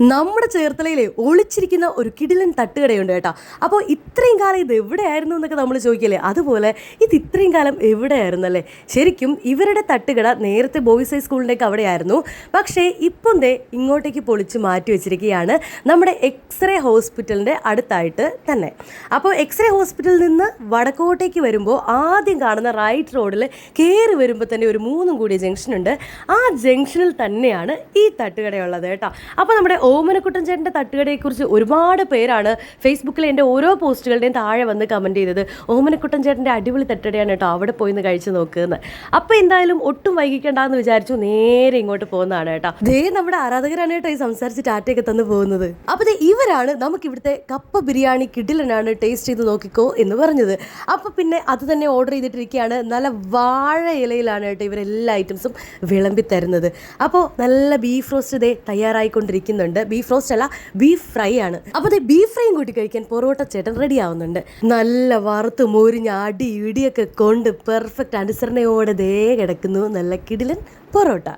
നമ്മുടെ ചേർത്തലയിലെ ഒളിച്ചിരിക്കുന്ന ഒരു കിടിലൻ തട്ടുകടയുണ്ട് കേട്ടോ. അപ്പോൾ ഇത്രയും കാലം ഇത് എവിടെയായിരുന്നു എന്നൊക്കെ നമ്മൾ ചോദിക്കില്ലേ? അതുപോലെ ഇത് ഇത്രയും കാലം എവിടെയായിരുന്നു അല്ലേ ശരിക്കും ഇവരുടെ തട്ടുകട നേരത്തെ ബോയ്സ് ഹൈ സ്കൂളിന്റെയൊക്കെ അവിടെയായിരുന്നു. പക്ഷേ ഇപ്പം ദേ ഇങ്ങോട്ടേക്ക് പൊളിച്ച് മാറ്റി വെച്ചിരിക്കുകയാണ് നമ്മുടെ എക്സ്റേ ഹോസ്പിറ്റലിന്റെ അടുത്തായിട്ട് തന്നെ. അപ്പോൾ എക്സ്റേ ഹോസ്പിറ്റലിൽ നിന്ന് വടക്കോട്ടേക്ക് വരുമ്പോൾ ആദ്യം കാണുന്ന റൈറ്റ് റോഡിൽ കയറി വരുമ്പോൾ തന്നെ ഒരു മൂന്നും കൂടിയ ജംഗ്ഷനുണ്ട്. ആ ജംഗ്ഷനിൽ തന്നെയാണ് ഈ തട്ടുകടയുള്ളത് കേട്ടോ. അപ്പോൾ നമ്മുടെ ഓമനക്കുട്ടൻ ചേട്ടന്റെ തട്ടുകടയെക്കുറിച്ച് ഒരുപാട് പേരാണ് ഫേസ്ബുക്കിൽ എന്റെ ഓരോ പോസ്റ്റുകളുടെയും താഴെ വന്ന് കമന്റ് ചെയ്തത്. ഓമനക്കുട്ടൻ ചേട്ടന്റെ അടിപൊളി തട്ടുകടയാണ് കേട്ടോ അവിടെ പോയി ഒന്ന് കഴിച്ച് നോക്കുന്നത് അപ്പോൾ എന്തായാലും ഒട്ടും വൈകിക്കണ്ടെന്ന് വിചാരിച്ചു നേരെ ഇങ്ങോട്ട് പോകുന്നതാണ് കേട്ടോ. ദേ നമ്മുടെ ആരാധകരാണ് കേട്ടോ ഈ സംസാരിച്ച് ടാറ്റയൊക്കെ തന്നു പോകുന്നത്. അപ്പോൾ ഇവരാണ് നമുക്ക് ഇവിടുത്തെ കപ്പ ബിരിയാണി കിഡിലനാണ് ടേസ്റ്റ് ചെയ്ത് നോക്കിക്കോ എന്ന് പറഞ്ഞത്. അപ്പോൾ പിന്നെ അത് തന്നെ ഓർഡർ ചെയ്തിട്ടിരിക്കുകയാണ്. നല്ല വാഴ ഇലയിലാണ് കേട്ടോ ഇവരെല്ലാ ഐറ്റംസും വിളമ്പി തരുന്നത് അപ്പോൾ നല്ല ബീഫ് റോസ്റ്റ് ഇതേ തയ്യാറായിക്കൊണ്ടിരിക്കുന്നുണ്ട്. ബീഫ് റോസ്റ്റ് അല്ല ബീഫ് ഫ്രൈ ആണ്. അപ്പോൾ ദേ ബീഫ് ഫ്രൈയും കൂട്ടി കഴിക്കാൻ പൊറോട്ട ചേട്ടൻ റെഡി ആവുന്നുണ്ട്. നല്ല വറുത്ത് മുരിഞ്ഞ അടി ഇടിയൊക്കെ കൊണ്ട് പെർഫെക്റ്റ് അനുസരണയോടെ ദേ കിടക്കുന്നു. നല്ല കിടിലൻ പൊറോട്ട.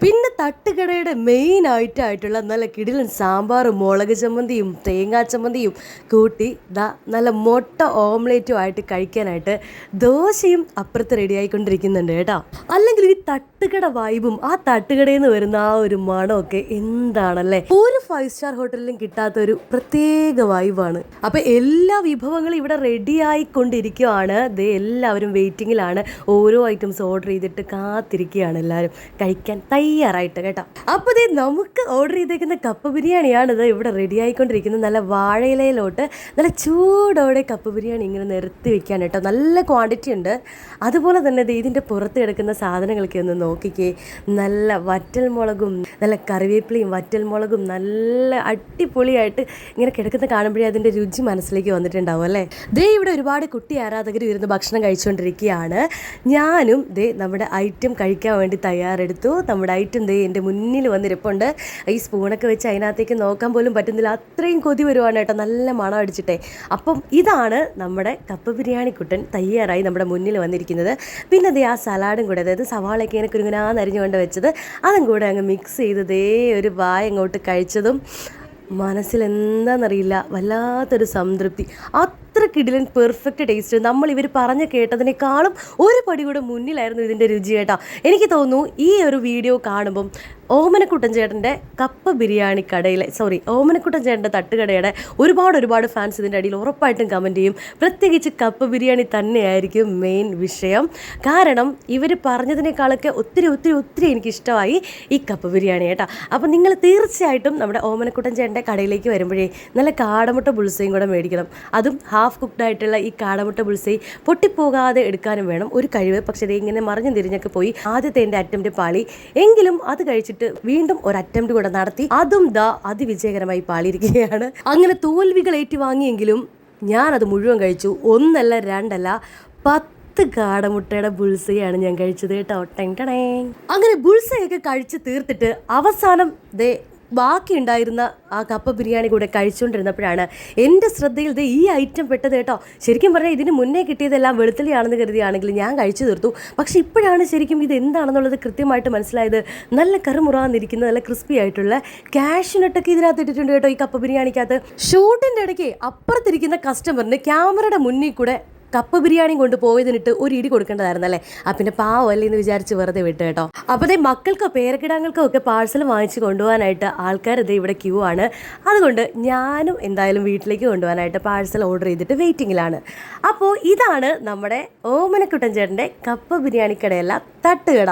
പിന്നെ തട്ടുകടയുടെ മെയിൻ ഐറ്റം ആയിട്ടുള്ള നല്ല കിടിലൻ സാമ്പാറും മുളക് ചമ്മന്തിയും തേങ്ങാ ചമ്മന്തിയും കൂട്ടി ദാ നല്ല മുട്ട ഓംലേറ്റും ആയിട്ട് കഴിക്കാനായിട്ട് ദോശയും അപ്പുറത്ത് റെഡി ആയിക്കൊണ്ടിരിക്കുന്നുണ്ട് കേട്ടോ. അല്ലെങ്കിൽ ഈ തട്ടുകട വൈബും ആ തട്ടുകടയിൽ നിന്ന് വരുന്ന ആ ഒരു മണമൊക്കെ എന്താണല്ലേ? ഒരു ഫൈവ് സ്റ്റാർ ഹോട്ടലിലും കിട്ടാത്ത ഒരു പ്രത്യേക വൈബാണ് അപ്പൊ എല്ലാ വിഭവങ്ങളും ഇവിടെ റെഡി ആയിക്കൊണ്ടിരിക്കുകയാണ് ദേ എല്ലാവരും വെയിറ്റിങ്ങിലാണ് ഓരോ ഐറ്റംസ് ഓർഡർ ചെയ്തിട്ട് കാത്തിരിക്കുകയാണ് എല്ലാവരും. കഴിക്കാൻ തയ്യാറായിട്ട് കേട്ടോ. അപ്പോൾ ദേ നമുക്ക് ഓർഡർ ചെയ്തേക്കുന്ന കപ്പ് ബിരിയാണിയാണ് ഇത് ഇവിടെ റെഡി ആയിക്കൊണ്ടിരിക്കുന്നത്. നല്ല വാഴയിലയിലോട്ട് നല്ല ചൂടോടെ കപ്പ് ബിരിയാണി ഇങ്ങനെ നിരത്തി വെക്കാൻ കേട്ടോ. നല്ല ക്വാണ്ടിറ്റി ഉണ്ട്. അതുപോലെ തന്നെ ഇത് ഇതിന്റെ പുറത്ത് കിടക്കുന്ന സാധനങ്ങളൊക്കെ ഒന്ന് നോക്കിക്കേ. നല്ല വറ്റൽ മുളകും നല്ല കറിവേപ്പിലയും വറ്റൽ മുളകും നല്ല അടിപൊളിയായിട്ട് ഇങ്ങനെ കിടക്കുന്ന കാണുമ്പോഴേ അതിന്റെ രുചി മനസ്സിലേക്ക് വന്നിട്ടുണ്ടാവും അല്ലേ? ദേ ഇവിടെ ഒരുപാട് കുട്ടി ആരാധകർ ഇരുന്ന് ഭക്ഷണം കഴിച്ചുകൊണ്ടിരിക്കുകയാണ് ഞാനും ദേ നമ്മുടെ ഐറ്റം കഴിക്കാൻ വേണ്ടി തയ്യാറെടുത്തു. നമ്മുടെ ഐറ്റം ദേ എന്റെ മുന്നിൽ വന്നിരിപ്പുണ്ട്. ഈ സ്പൂണൊക്കെ വെച്ച് അതിനകത്തേക്ക് നോക്കാൻ പോലും പറ്റുന്നില്ല. അത്രയും കൊതി വരുവാണ് കേട്ടോ. നല്ല മണം അടിച്ചിട്ടേ. അപ്പം ഇതാണ് നമ്മുടെ കപ്പ് ബിരിയാണി കുട്ടൻ തയ്യാറായി നമ്മുടെ മുന്നിൽ വന്നിരിക്കുന്നത്. പിന്നെ ദേ ആ സലാഡും കൂടെ അതായത് സവാളയൊക്കെ ഇങ്ങനെ കുരുങ്ങനാന്ന് അരിഞ്ഞുകൊണ്ട് വെച്ചത്. അതും കൂടെ അങ്ങ് മിക്സ് ചെയ്ത് ദേ ഒരു വായ അങ്ങോട്ട് കഴിച്ചതും മനസ്സിൽ എന്താണെന്നറിയില്ല വല്ലാത്തൊരു സംതൃപ്തി. അത്ര കിടിലൻ പെർഫെക്റ്റ് ടേസ്റ്റ് നമ്മൾ ഇവർ പറഞ്ഞ് കേട്ടതിനേക്കാളും ഒരു പടി കൂടെ മുന്നിലായിരുന്നു ഇതിന്റെ രുചി കേട്ടോ. എനിക്ക് തോന്നുന്നു ഈ ഒരു വീഡിയോ കാണുമ്പം ഓമനക്കുട്ടൻ ചേട്ടന്റെ കപ്പ ബിരിയാണി കടയിലെ സോറി ഓമനക്കുട്ടൻ ചേട്ടന്റെ തട്ടുകടയുടെ ഒരുപാട് ഒരുപാട് ഫാൻസ് ഇതിന്റെ അടിയിൽ ഉറപ്പായിട്ടും കമന്റ് ചെയ്യും. പ്രത്യേകിച്ച് കപ്പ ബിരിയാണി തന്നെയായിരിക്കും മെയിൻ വിഷയം. കാരണം ഇവർ പറഞ്ഞതിനേക്കാളൊക്കെ ഒത്തിരി ഒത്തിരി ഒത്തിരി എനിക്കിഷ്ടമായി ഈ കപ്പ ബിരിയാണി കേട്ടോ. അപ്പോൾ നിങ്ങൾ തീർച്ചയായിട്ടും നമ്മുടെ ഓമനക്കുട്ടൻ ചേട്ടന്റെ കടയിലേക്ക് വരുമ്പോഴേ നല്ല കാടമുട്ട പുളിസയും കൂടെ മേടിക്കണം. അതും ഹാഫ് കുക്ക്ഡ് ആയിട്ടുള്ള ഈ കാടമുട്ട ബുൾസൈ പൊട്ടിപ്പോകാതെ എടുക്കാനും വേണം. ഒരു കഴിവ്. പക്ഷേ ഇങ്ങനെ മറിഞ്ഞു തിരിഞ്ഞൊക്കെ പോയി ആദ്യത്തെ എന്റെ അറ്റംപ്റ്റ് പാളി. എങ്കിലും അത് കഴിച്ചിട്ട് വീണ്ടും ഒരു അറ്റംപ്റ്റ് കൂടെ നടത്തി. അതും ദാ അതിവിജയകരമായി പാളിയിരിക്കുകയാണ്. അങ്ങനെ തോൽവികൾ ഏറ്റുവാങ്ങിയെങ്കിലും ഞാൻ അത് മുഴുവൻ കഴിച്ചു. ഒന്നല്ല രണ്ടല്ല പത്ത് കാടമുട്ടയുടെ ബുൾസയാണ് ഞാൻ കഴിച്ചത് കേട്ടോ. ടെങ്കണേ. അങ്ങനെ ബുൾസയൊക്കെ കഴിച്ച് തീർത്തിട്ട് അവസാനം ദേ ബാക്കി ഉണ്ടായിരുന്ന ആ കപ്പ ബിരിയാണി കൂടെ കഴിച്ചുകൊണ്ടിരുന്നപ്പോഴാണ് എന്റെ ശ്രദ്ധയിൽ ഇത് ഈ ഐറ്റം പെട്ടത് കേട്ടോ. ശരിക്കും പറഞ്ഞാൽ ഇതിന് മുന്നേ കിട്ടിയതെല്ലാം വെളുത്തുള്ളിയാണെന്ന് കരുതിയാണെങ്കിൽ ഞാൻ കഴിച്ചു തീർത്തു. പക്ഷേ ഇപ്പോഴാണ് ശരിക്കും ഇത് എന്താണെന്നുള്ളത് കൃത്യമായിട്ട് മനസ്സിലായത്. നല്ല കറുമുറാന്നിരിക്കുന്ന നല്ല ക്രിസ്പി ആയിട്ടുള്ള കാഷ്യൂനട്ടൊക്കെ ഇതിനകത്ത് ഇട്ടിട്ടുണ്ട് കേട്ടോ ഈ കപ്പ ബിരിയാണിക്കകത്ത്. ഷൂട്ടിന്റെ ഇടയ്ക്ക് അപ്പുറത്തിരിക്കുന്ന കസ്റ്റമറിന് ക്യാമറയുടെ മുന്നിൽ കൂടെ കപ്പ ബിരിയാണി കൊണ്ട് പോയതിനിട്ട് ഒരു ഇടി കൊടുക്കേണ്ടതായിരുന്നല്ലേ ആ പിന്നെ പാവല്ലേ എന്ന് വിചാരിച്ച് വെറുതെ വിട്ടു കേട്ടോ. അപ്പോൾ ദേ മക്കൾക്കോ പേരക്കിടാങ്ങൾക്കോ ഒക്കെ പാഴ്സൽ വാങ്ങിച്ച് കൊണ്ടുപോകാനായിട്ട് ആൾക്കാർ ഇതേ ഇവിടെ ക്യൂ ആണ്. അതുകൊണ്ട് ഞാനും എന്തായാലും വീട്ടിലേക്ക് കൊണ്ടുപോകാനായിട്ട് പാഴ്സൽ ഓർഡർ ചെയ്തിട്ട് വെയിറ്റിങ്ങിലാണ് അപ്പോൾ ഇതാണ് നമ്മുടെ ഓമനക്കുട്ടൻ ചേട്ടന്റെ കപ്പ് ബിരിയാണി കടയല്ല തട്ടുകട.